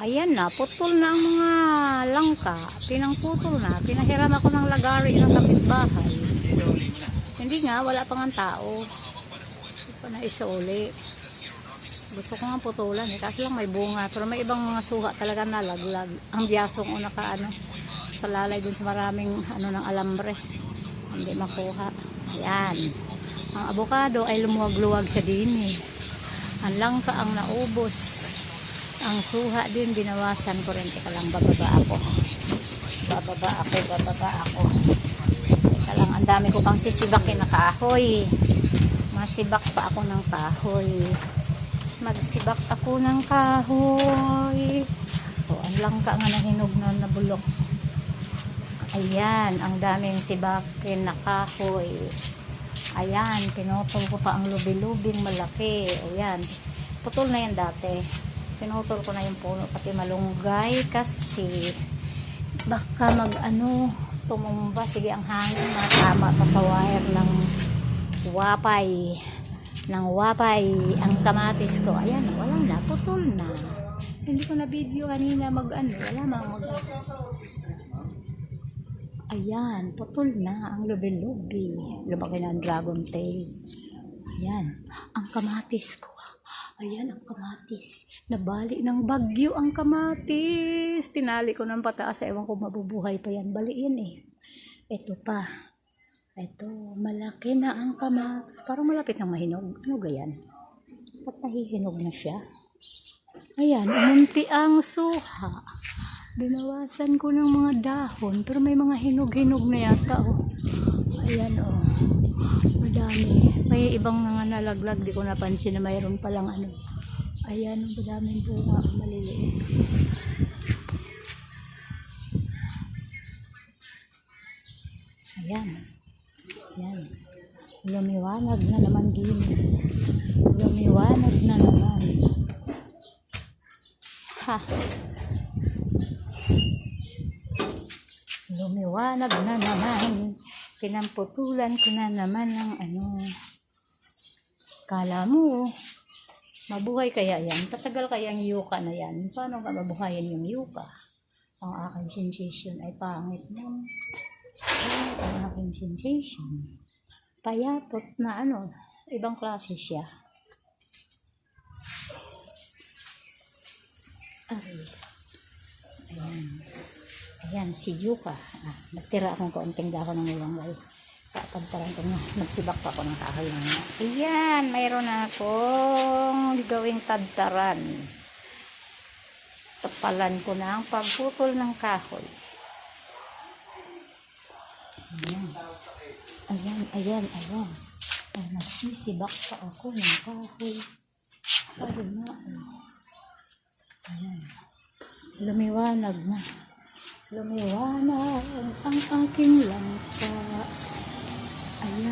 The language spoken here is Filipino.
Ayan na, putol na ang mga langka. Pinangputol na. Pinahiram ako ng lagari ng kapitbahay. Hindi nga, wala pa nga tao. Hindi pa na isauli. Gusto ko nga putulan eh. Kasi lang may bunga. Pero may ibang mga suha talaga nalaglag. Ang biyasong o naka ano, sa lalay dun sa maraming ano ng alambre. Hindi makuha. Ayan. Ang abokado ay lumuwag-luwag sa dini. Ang langka ang naubos. Ang suha din binawasan ko rin. Teka lang, bababa ako. Bababa ako, bababa ako. Teka lang, ang dami ko pang sisibakin na kahoy. Masibak pa ako ng kahoy. Magsibak ako ng kahoy. O, ang langka nga nahinog na nabulok. Ayan, ang daming sibakin na kahoy. Ayan, pinutol ko pa ang lubi-lubing malaki. Ayan, putol na yan dati. Pinutol ko na yung puno, pati malunggay kasi baka mag ano, tumumba. Sige, ang hangin matama pa sa wire ng wapay. Ng wapay ang kamatis ko. Ayan, wala na, putol na. Hindi ko na video kanina mag ano, wala mang mag Ayan, putol na ang lubi-lubi. Lumaki na dragon tail. Ayan, ang kamatis ko. Ayan, ang kamatis. Nabali ng bagyo ang kamatis. Tinali ko ng pataas. Ewan ko mabubuhay pa yan. Baliin eh. Ito pa. Ito, malaki na ang kamatis. Parang malapit ng mahinog. Ano gayan? Ba't nahihinog na siya? Ayan, umunti ang suha. Binawasan ko ng mga dahon, pero may mga hinog-hinog na yata, oh. Ayan, oh. Madami. May ibang mga nalaglag, di ko napansin na mayroon palang ano. Ayan, madaming bunga, maliliit. Ayan. Ayan. Lumiwanag na naman din. Lumiwanag na naman. Ha. Lumiwanag na naman. Pinamputulan ko na naman ng ano. Kala mo, mabuhay kaya yan? Tatagal kaya ang yuka na yan? Paano ka mabuhayin yung yuka? Ang aking sensation ay pangit. Ay, ang aking sensation. Payatot na ano, ibang klase siya. Ay. Ayan. Ayan, si Yuka. Ah, nagtira akong kaunting dahon ng ulangay. Kapagparan ko na. Nagsibak pa ako ng kahoy nga. Ayan, mayroon akong gawing tadtaran. Tapalan ko na ang pagputol ng kahoy. Ayan. Ayan, ayan, ayan. Ay, nasisibak pa ako ng kahoy. Ano na, oh. Ayan. Lumiwanag na. Lumiwanag ang aking. Ayan.